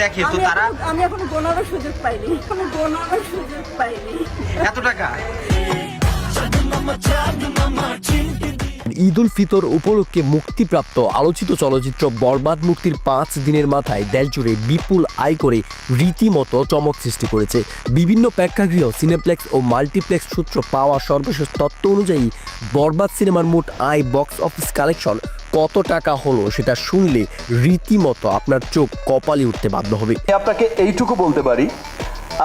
দেখে তো তারা আমি এখন গোনারও সুযোগ পাইনি। আমি গোনারও সুযোগ পাইনি। এত টাকা? ঈদ উল ফিতর উপলক্ষে মুক্তিপ্রাপ্ত আলোচিত চলচ্চিত্র বরবাদ মুক্তির পাঁচ দিনের মাথায় দেশজুড়ে বিপুল আয় করে রীতিমতো চমক সৃষ্টি করেছে। বিভিন্ন প্রেক্ষাগৃহ সিনেপ্লেক্স ও মাল্টিপ্লেক্স সূত্র পাওয়া সর্বশেষ তথ্য অনুযায়ী বরবাদ সিনেমার মোট আয় বক্স অফিস কালেকশন কত টাকা হলো সেটা শুনলে রীতিমতো আপনার চোখ কপালে উঠতে বাধ্য হবে। আপনাকে এইটুকু বলতে পারি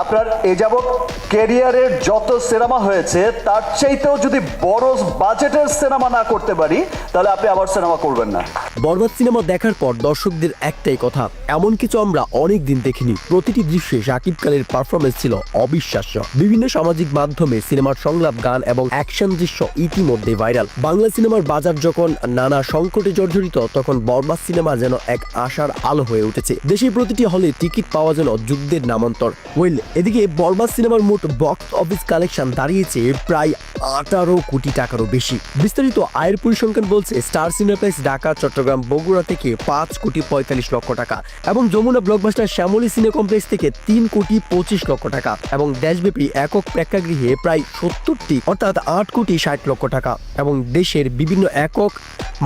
আপনার এ যাবৎ ক্যারিয়ারের যত সিনেমা হয়েছে, তার চাইতেও যদি বড় বাজেটের সিনেমা না করতে পারি, তাহলে আপনি আবার সিনেমা করবেন না। বরবাদ সিনেমা দেখার পর দর্শকদের একটাই কথা, এমন কিছু আমরা অনেক দিন দেখিনি। প্রতিটি দৃশ্যে শাকিব খানের পারফরমেন্স ছিল অবিশ্বাস্য। বিভিন্ন সামাজিক মাধ্যমে সিনেমার সংলাপ, গান এবং অ্যাকশন দৃশ্য ইতিমধ্যে ভাইরাল বাংলা সিনেমার বাজার যখন নানা সংকটে জর্জরিত, তখন বরবাদ সিনেমা যেন এক আশার আলো হয়ে উঠেছে। দেশের প্রতিটি হলে টিকিট পাওয়া যেন যুদ্ধের নামান্তর। ওয়েল এদিকে বরবাদ সিনেমার মোট বক্স অফিস কালেকশন দাঁড়িয়েছে প্রায় আঠারো কোটি টাকারও বেশি। বিস্তারিত আয়ের পরিসংখ্যান বলছে, স্টার সিনেপ্লেক্স ঢাকা, চট্টগ্রাম, বগুড়া থেকে পাঁচ কোটি পঁয়তাল্লিশ লক্ষ টাকা এবং যমুনা ব্লকবাস্টার শ্যামলী সিনে কমপ্লেক্স থেকে তিন কোটি পঁচিশ লক্ষ টাকা এবং দেশব্যাপী একক প্রেক্ষাগৃহে প্রায় সত্তরটি অর্থাৎ আট কোটি ষাট লক্ষ টাকা এবং দেশের বিভিন্ন একক,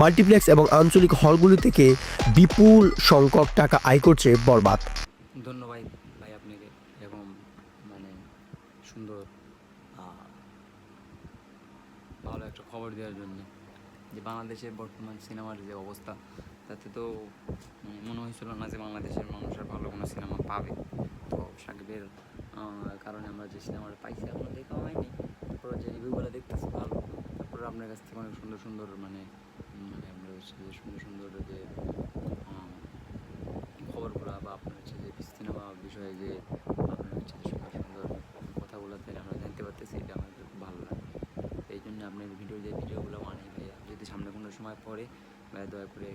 মাল্টিপ্লেক্স এবং আঞ্চলিক হলগুলি থেকে বিপুল সংখ্যক টাকা আয় করছে বরবাদ ধন্যবাদ ভাই আপনাকে এরকম মানে সুন্দর আহ, ভালো একটা খবর দেওয়ার জন্য। যে বাংলাদেশের বর্তমান সিনেমার যে অবস্থা, তাতে তো মানে হয়েছিল না যে বাংলাদেশের মানুষের ভালো কোনো সিনেমা পাবে। তো সাকিবের কারণে আমরা যে সিনেমাটা পাইছি এখনও দেখা হয়নি। তারপরে যে রিভিউগুলো দেখতেছি ভালো। তারপরে আপনার কাছ থেকে অনেক সুন্দর সুন্দর মানে মানে আমরা হচ্ছে যে সুন্দর সুন্দর যে খবরগুলো বা আপনার হচ্ছে যে সিনেমা বিষয়ে যে সুন্দর সুন্দর কথাগুলো থেকে আমরা জানতে পারতেছি এটা আমাদের খুব ভালো লাগে তো এই জন্য আপনার ভিডিও যে ভিডিওগুলো বানাই ভাইয়া। যদি সামনে কোনো সময় পরে ভাইয়া দয়া করে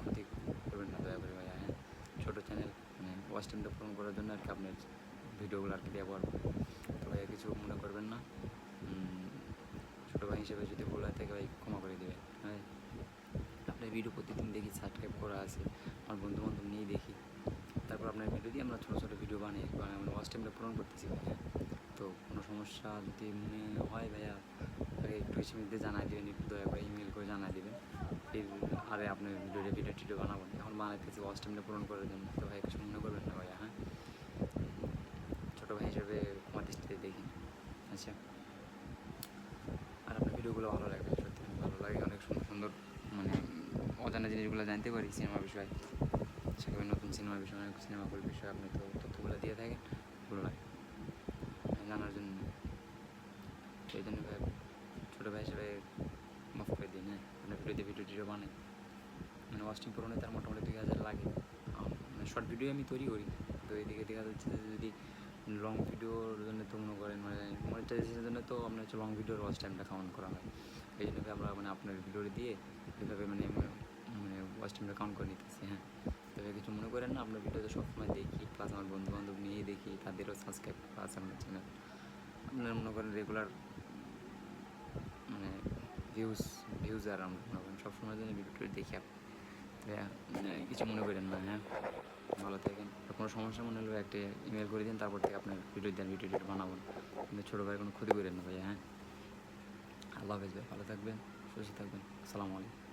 ক্ষতি করবেন না, দয়া করে ভাইয়া হ্যাঁ। ছোটো চ্যানেল মানে ওয়াচ টাইমটা পূরণ করার জন্য আর কি আপনার ভিডিওগুলো আর কি ব্যবহার করে। তো ভাইয়া কিছু মনে করবেন না। ছোটো ভাই হিসেবে যদি ভুল হয় থাকে ভাই ক্ষমা করে দেবেন হ্যাঁ। আপনার ভিডিও প্রতিদিন দেখি সাবস্ক্রাইব করা আছে, আমার বন্ধু বান্ধব নিয়েই দেখি। তারপর আপনার ভিডিও দিয়ে আমরা ছোটো ছোটো ভিডিও বানাই বানাই মানে ওয়াচ টাইমটা পূরণ করতেছি ভাইয়া। তো কোনো সমস্যা যদি মনে হয় ভাইয়া তাকে একটু এসে জানাই দেবেন, একটু দয়া করে ইমেল করে জানাই দেবেন। ফির আরে আপনার ভিডিও ভিডিও টিডিও বানাবো না, এখন বানাইতেছি ওয়াচ টাইমটা পূরণ করার জন্য। তো ভাই কিছু মনে করবেন না ভাইয়া হ্যাঁ? ছোটো ভাই হিসেবে ক্ষমা দৃষ্টিতে দেখি। আচ্ছা। আর আপনার ভিডিওগুলো ভালো লাগে সত্যি ভালো লাগে, অনেক সুন্দর সুন্দর মানে অজানা জিনিসগুলো জানতে পারি সিনেমা বিষয়ে। সেখানে নতুন সিনেমা বিষয়ে, অনেক সিনেমাগুলোর বিষয়ে আপনি তো তথ্যগুলো দিয়ে থাকেন, ভালো লাগে। জানার জন্য। সেই জন্য ভাই ছোটো ভাই হিসেবে মাফ করে দিন হ্যাঁ? আপনার ভিডিওতে ভিডিও টিডিও বানাই। মানে ওয়াস্টিং পূরণে তার মোটামুটি দুই হাজার লাগে। মানে শর্ট ভিডিও আমি তৈরি করি তো এদিকে দেখা যাচ্ছে যদি লং ভিডিওর জন্য তো মনে করেন মানে মনিটাইজেশনের জন্য তো আপনার হচ্ছে লং ভিডিওর ওয়াচ টাইমটা কাউন্ট করা হয়। এই জন্য আমরা মানে আপনার ভিডিও দিয়ে এভাবে মানে মানে ওয়াচ টাইমটা কাউন্ট করে নিতেছি হ্যাঁ? মনে করেন না আপনার ভিডিওতে সবসময় দেখি প্লাস আমার বন্ধু বান্ধব নিয়ে দেখি তাদেরও সাবস্ক্রাইব করা আছে আমার চ্যানেল আপনারা মনে করেন রেগুলার মানে ভিউজ ভিউজ আর আমরা মনে করেন সবসময় জন্য ভিডিওটা দেখি আপনি ভাইয়া, মানে কিছু মনে করেন না হ্যাঁ? ভালো থাকেন। কোনো সমস্যা মনে হলে একটা ইমেল করে দিন তারপর থেকে আপনার ভিডিও দেন ভিডিও বানাবো। কিন্তু ছোটো ভাই কোনো ক্ষতি করেন না ভাইয়া হ্যাঁ? আল্লাহ হাফেজ ভাই ভালো থাকবেন সুস্থ থাকবেন। আসসালামু আলাইকুম।